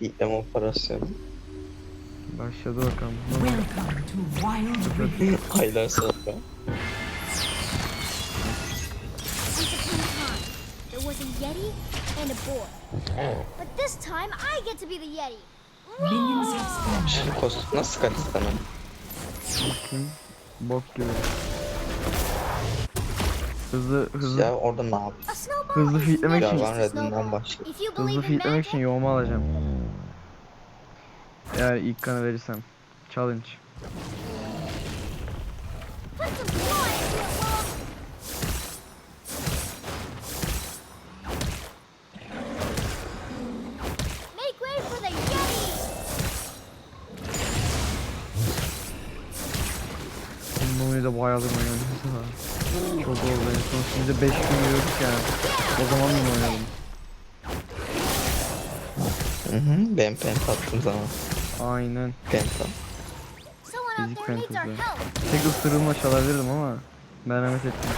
İlem operasyonu. Başladı bakalım. Welcome to Wild Rift. Aylar sonra. There was a Yeti and a boy. But this time, I get to be the Yeti. Şimdi kostüm nasıl Sıkaristan Kim? Bok gibi. Hızlı hızlı Ya orada ne snowball Hızlı fitlemek için- Yalan snowball. başla. Hızlı fitlemek için yoğumu alacağım. Eğer ilk kanı verirsem. Challenge. oyunu da bayağıdır oynadım. Çok oldu en son. Şimdi 5 gün yürüdük ya. O zaman bunu oynadım. Hı hı. Ben penta attığım zaman. Aynen. There needs our fantasy. help. Tek ısırılma çalabilirdim ama merhamet ettim.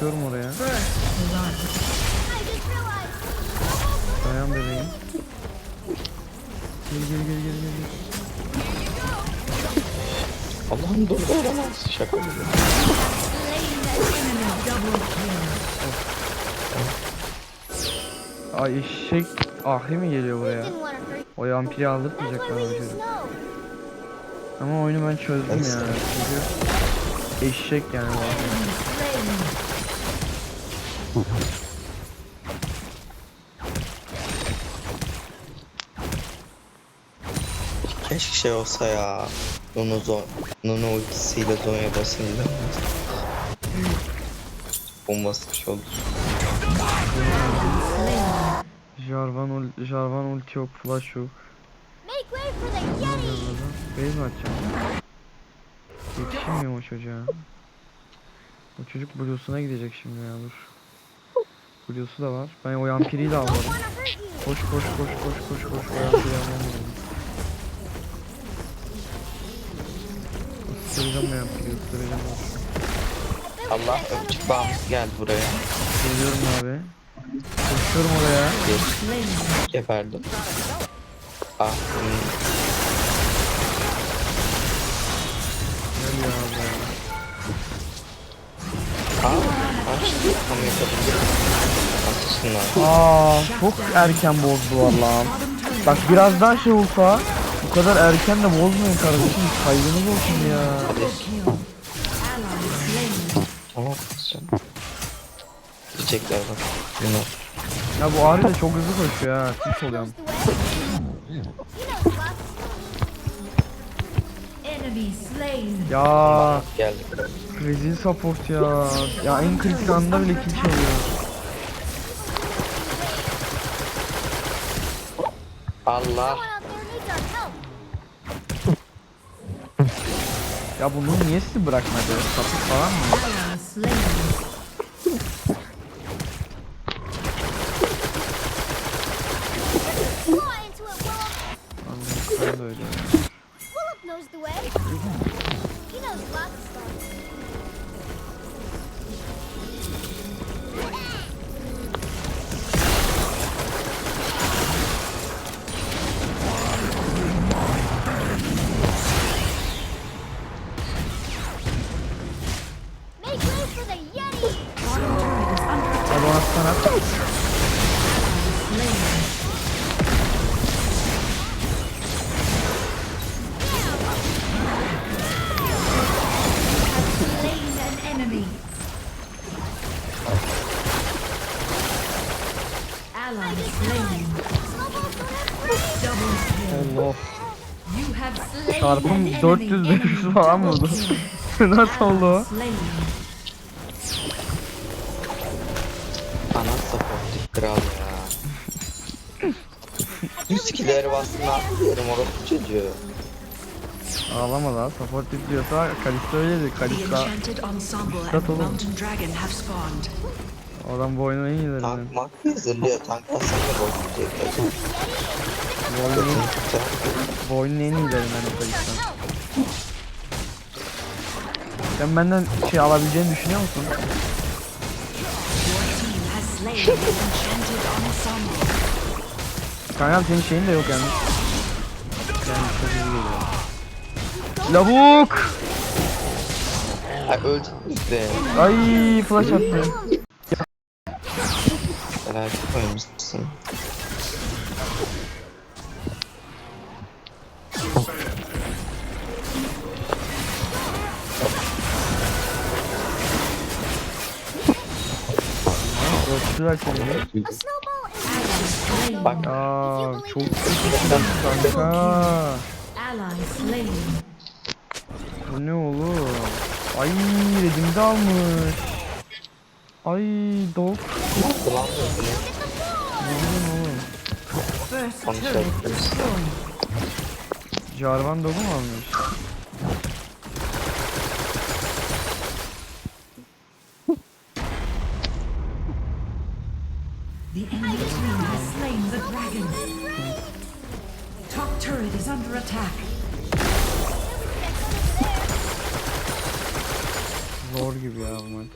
Koşuyorum oraya. Dayan bebeğim. Gel gel gel gel gel. Allah'ım dur olamaz. Şaka mı? Ay eşek ahi mi geliyor buraya? O yampiri aldırtmayacak bana çocuk. Ama oyunu ben çözdüm. Çünkü eşek yani bu ahi. Keşke şey olsa ya. Nunu, zo Nunu ultisiyle Zonya basınca. Bombası olur. Jarvan, ul Jarvan ulti yok, flash yok. Make way for the Yeti! Base mi atacağım? Yetişemiyorum o çocuğa. O çocuk Blue'suna gidecek şimdi ya dur. Blue'su da var. Ben o yampiriyi de you! Koş koş koş koş koş koş. O yampiriyi almam. Isıracağım o yampiriyi ısıracağım. Allah öpücük bağımız geldi buraya. Geliyorum abi. Koşuyorum oraya. Geç. Geberdim. Ah. hmm. Gel ya abi. Aa. Açtı. Tam yapabilirim. Aslında. Aa çok erken bozdular lan. Bak biraz daha şey olsa bu kadar erken de bozmayın kardeşim. Saygınız olsun ya. Tamam. Diyecekler bak. Ya bu Ahri de çok hızlı koşuyor ha. Tilt oluyorum. Ya Geldi. rezil support ya. Ya en kritik anda bile kill çalıyor. Allah. Ya bunu niye sizi bırakmadı? Sapık falan mı? Anladım ben de öyle. Knows the way! He Çarpım An 400 enemy 500 falan kill. Nasıl oldu o? Ana supportif kral ya. Yüz kileri bastın abi diyelim orası çocuğu. Ağlama lan. Support diyorsa Kalista öyleydi. The Kalista enchanted ensemble and the mountain dragon have spawned. Adam bu oyunun en iyilerinden. Tank mak hazırlıyor. Tank basan da bozulacak. Bu oyunun, bu oyunun en iyilerinden Kalista. Sen benden şey alabileceğini düşünüyor musun? Your team has slain the enchanted ensemble. Kanka senin şeyin de yok yani. Yani çok iyi geliyor. Lavuk! Ay işte? Ay flash attı. Snowball is Bak Aa çok kötü kanka. Bu ne oğlum? Ay redimde almış. Ay dog. döndü. Ne bileyim oğlum. Konuşalım. Jarvan dog'u mu almış? The enemy has slain the dragon. Top turret is under attack. Zor gibi ya bu maç.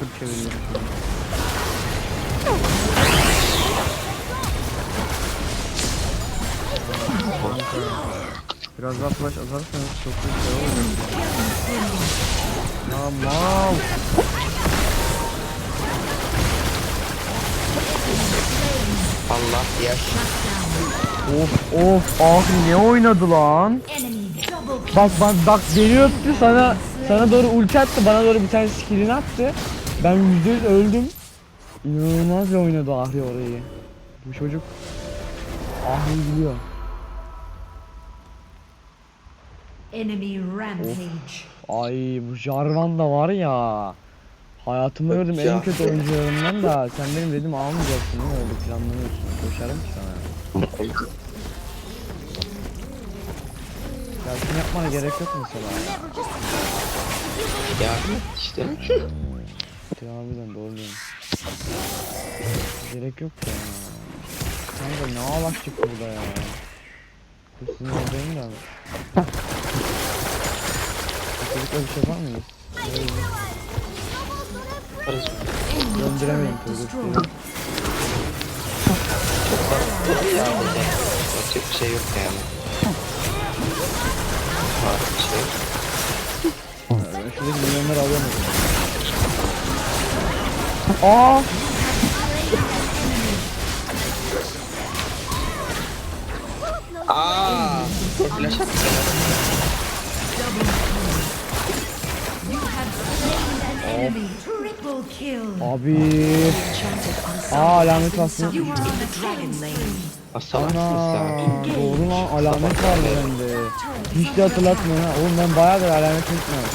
Bak bak kır çeviriyor. Biraz daha flash atarsanız çok şey olur. Ya mal. Allah yaş. Of of ah ne oynadı lan? Bak bak bak geliyor sana sana doğru ulti attı bana doğru bir tane skillini attı. Ben yüzde yüz öldüm. İnanılmaz bir oynadı Ahri orayı. Bu çocuk Ahri biliyor. Enemy rampage. Ay bu Jarvan da var ya. Hayatımda gördüğüm en Ya. kötü oyuncularımdan da sen benim dedim almayacaksın ne oldu planlamıyorsun. Koşarım ki sana. Ya şunu yapmana gerek yok mesela. Et işte. Ya harbiden doğru diyorsun. Gerek yok ya. Kanka ne ağlak çıktı burada ya. Bu sinirliyim de. Bu çocukla bir şey var mıyız? Döndüremeyin çocuk. yapacak bir şey yok yani. Var bir şey. yok. Ben şuradaki Aa! Aaa! Flash attı. Abi. Aa alamet bastı. Ana doğru lan alamet vardı bende. Hiç de hatırlatmıyorum ha. Oğlum ben bayağıdır alamet unutmuyorum.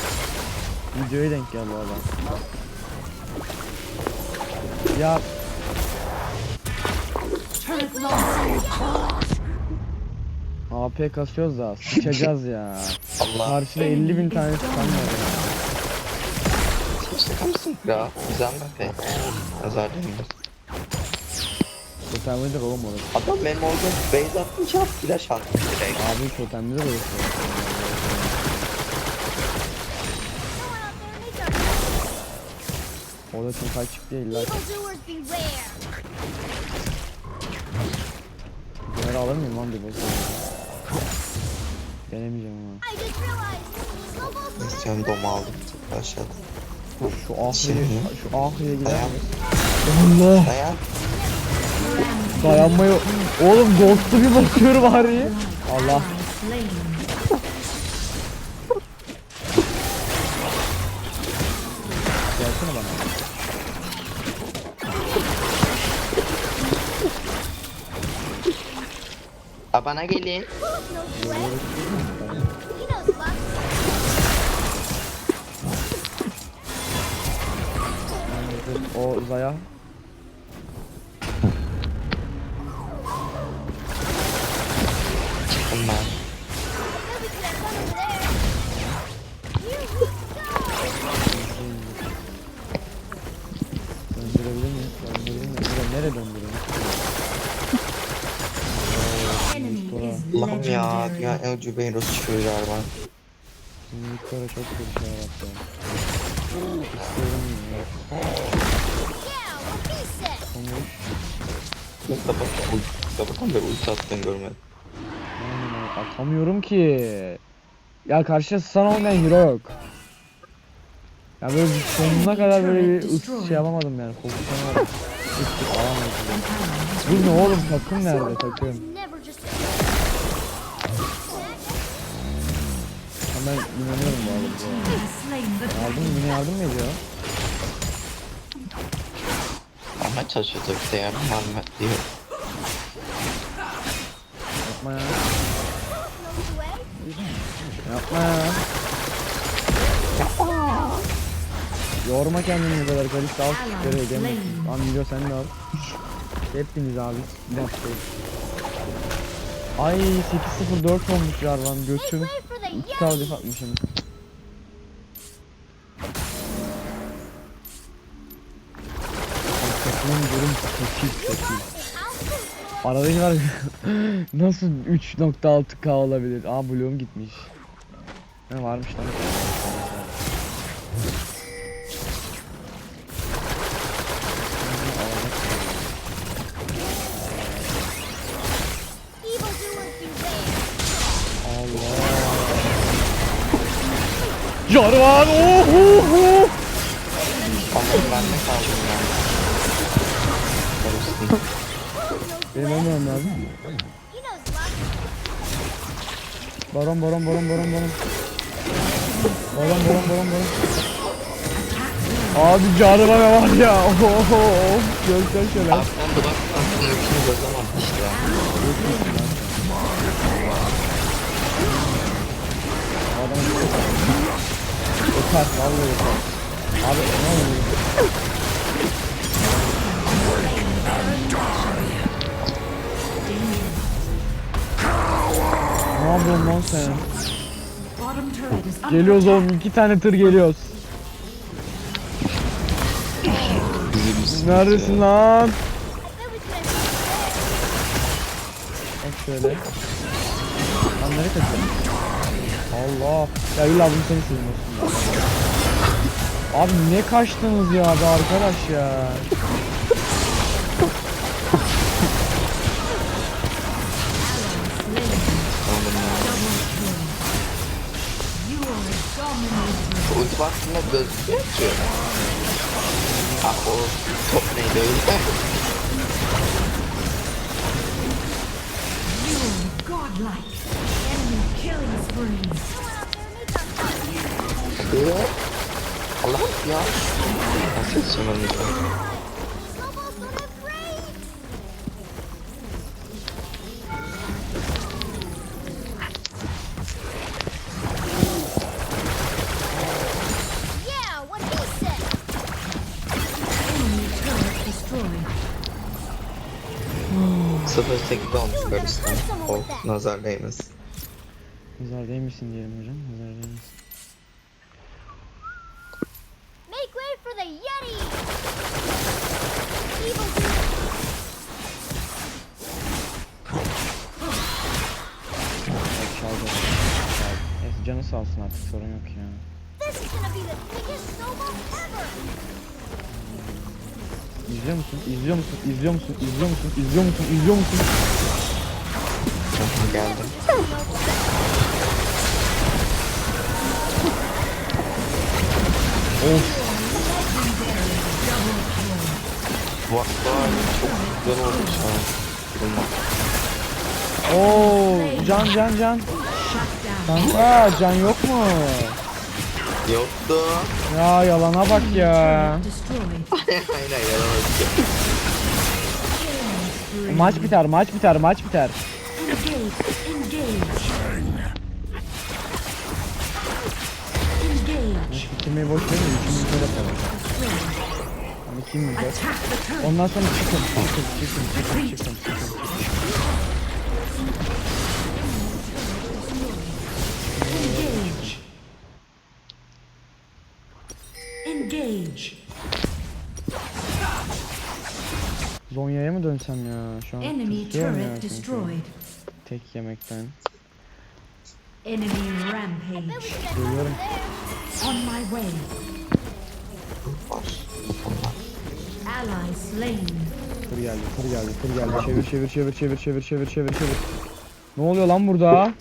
Videoya denk geldi adam. Ya. AP kasıyoruz da sıçacağız ya. Allah. Karşıda 50 bin tane tutan var ya. Şaka mısın? Ya güzel bak be. Nazar değmez. Totemlidir oğlum orası. Adam benim orada base atınca flash attı direkt. Abi totemlidir orası. Our Orada çok ki. evildoers beware. Bunları alır mıyım lan bir boss? Denemeyeceğim ama. I just realized snowballs don't İstiyorum dom aldım aşağıda. Şu ahriye, şu ahriye gider mi? Allah! Dayan. Dayanmayı... Oğlum ghost'u bir bakıyorum ahriye. Allah. Aa, bana gelin. O Zaya. Dünya en ucu beyin Rus çıkıyor galiba. Şimdi Victor'a çok bir şey yarattı. İstiyorum ya. Ben sabah, sabahtan beri ulti attığını görmedim. Aynen, Atamıyorum ki. Ya karşıda sana olmayan hero yok. Ya böyle bir sonuna kadar böyle bir uç şey yapamadım yani. Fokuslanamadım. Uç alamadım. Bu ne oğlum takım nerede takım? Ben inanıyorum bu arada. Yardım yine yardım mı ediyor? Ama çalışıyor tabii de yardım alma diyor. Yapma ya. Yapma ya. Yorma kendini bu kadar Kalista al şöyle egemen. Lan Milo sen de al. Hepiniz abi. Bir dakika. Ay 8-0-4 olmuş Jarvan Make götüm. 2 kaldı atmışım. Takımın durum kötü kötü. How Aradaki var nasıl 3.6k olabilir? Aa bloğum gitmiş. Ne varmış lan? Jarvan oho. Onların bende kaldım ben. Karıştım. Benim ölmem lazım. Lots. Baron baron baron baron baron. Baron baron baron baron. Abi Jarvan var ya. Oho. Göster şöyle. Aslan dudak aslında üçünü bozamadı işte. Yeter vallahi yeter. Abi ne oluyor? Ne yapıyorsun lan sen? Geliyoruz oğlum iki tane tır geliyoruz. Biz. Neredesin lan? Bak şöyle. Lan nereye kaçıyorsun? Allah. Ya illa bunu seni seviyorsun ya. Abi ne kaçtınız ya be arkadaş ya. Ulti baktığında gözüküyor ki. Ah o top neydi öyle? Godlike. Enemy killing spree. Şöyle Allah ya Nasıl sınırlı Sıfır sekiz olmuş Barış'tan. O nazar değmesin. Nazar değmişsin diyelim hocam. Nazar değmişsin. Make way for the Yeti. Evil çaldı. Çaldı. Neyse canı sağ olsun artık sorun yok ya. This is gonna be the biggest snowball ever. İzliyor musun? İzliyor musun? İzliyor musun? İzliyor musun? İzliyor musun? İzliyor musun? Geldim. Of. Arada çok güzel oldu an. Durma. Oo, can can can. Kanka can yok mu? Yoktu. Ya yalana bak ya. Aynen yalan atıyor. Maç biter, maç biter, maç biter. Bitirmeyi boş verin, üçüncü kere yapalım. Hani kim turret. Ondan sonra çıkın, çıkın, çıkın, çıkın, çıkın, çıkın. Engage. Engage. Zonya'ya mı dönsem ya? Şu an Enemy turret destroyed. Tek yemekten. Enemy rampage. Geliyorum. On my way. Ally slain. Tır geldi, tır geldi, tır geldi. Çevir, çevir, çevir, çevir, çevir, çevir, çevir, çevir. Ne oluyor lan burada?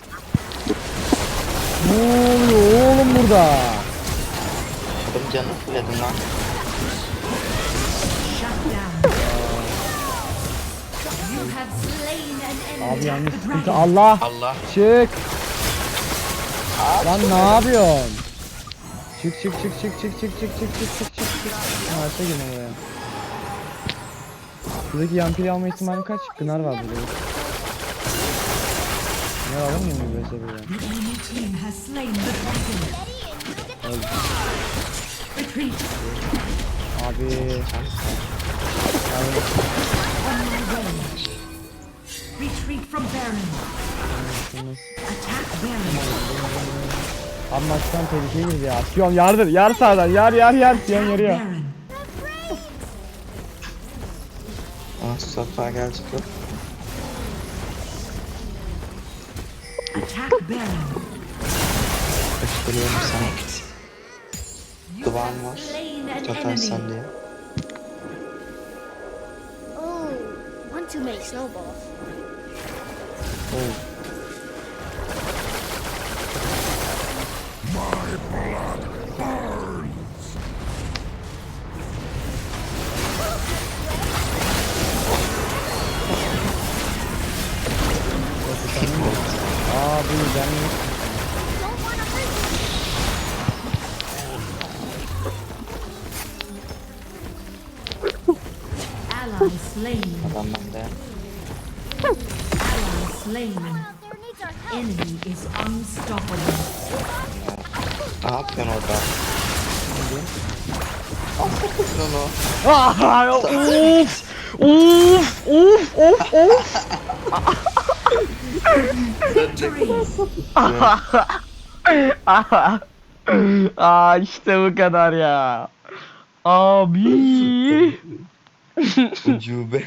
Ne oluyor oğlum burada? Adam canı fulledim lan. Abi The sıkıntı. Allah! Allah. Çık! Lan ne yapıyorsun? Çık çık çık çık çık çık çık çık çık çık çık çık. Ağaçta girme buraya. Buradaki yampiri alma ihtimali kaç? Gınar var burada. Gınar alır mıyım bir böyle? Retreat. Abi. Abi. Retreat from Baron. Tehlikeye girdi ya. Piyon yardır. Yar sağdan. Yar yar yar. Piyon yarıyor. Ah Safa gel çıkıyor. Kaçtırıyorum sana. Duvan var. Tutarsam diye. Oh, want to make snowballs. 오. enemy is unstoppable. 아 앞에 나왔다 아 포크 지나나 아, 오, 오, 오, 오, 오. Victory. 아, 아, 진짜 웃겨다리야. 아, 미. 우주배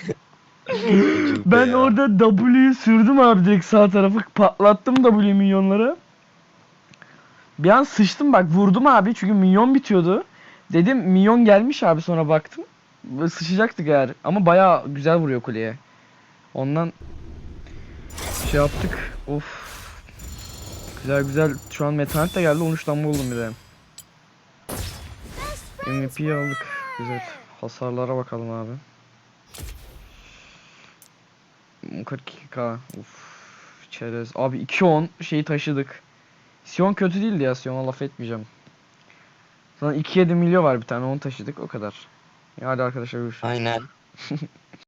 Ben orada W'yu sürdüm abi direkt sağ tarafı patlattım W minyonları. Bir an sıçtım bak vurdum abi çünkü minyon bitiyordu. Dedim minyon gelmiş abi sonra baktım. Sıçacaktık eğer ama baya güzel vuruyor kuleye. Ondan şey yaptık. Of. Güzel güzel. Şu an Metanit de geldi. 13 damla buldum bir de. MVP'yi aldık. Güzel. Hasarlara bakalım abi. 42k. Uf. Çerez. Abi 2-10 şeyi taşıdık. Sion kötü değildi ya. Sion'a laf etmeyeceğim. Sonra 2-7 milyon var bir tane onu taşıdık o kadar. Ya hadi arkadaşlar görüşürüz. Aynen.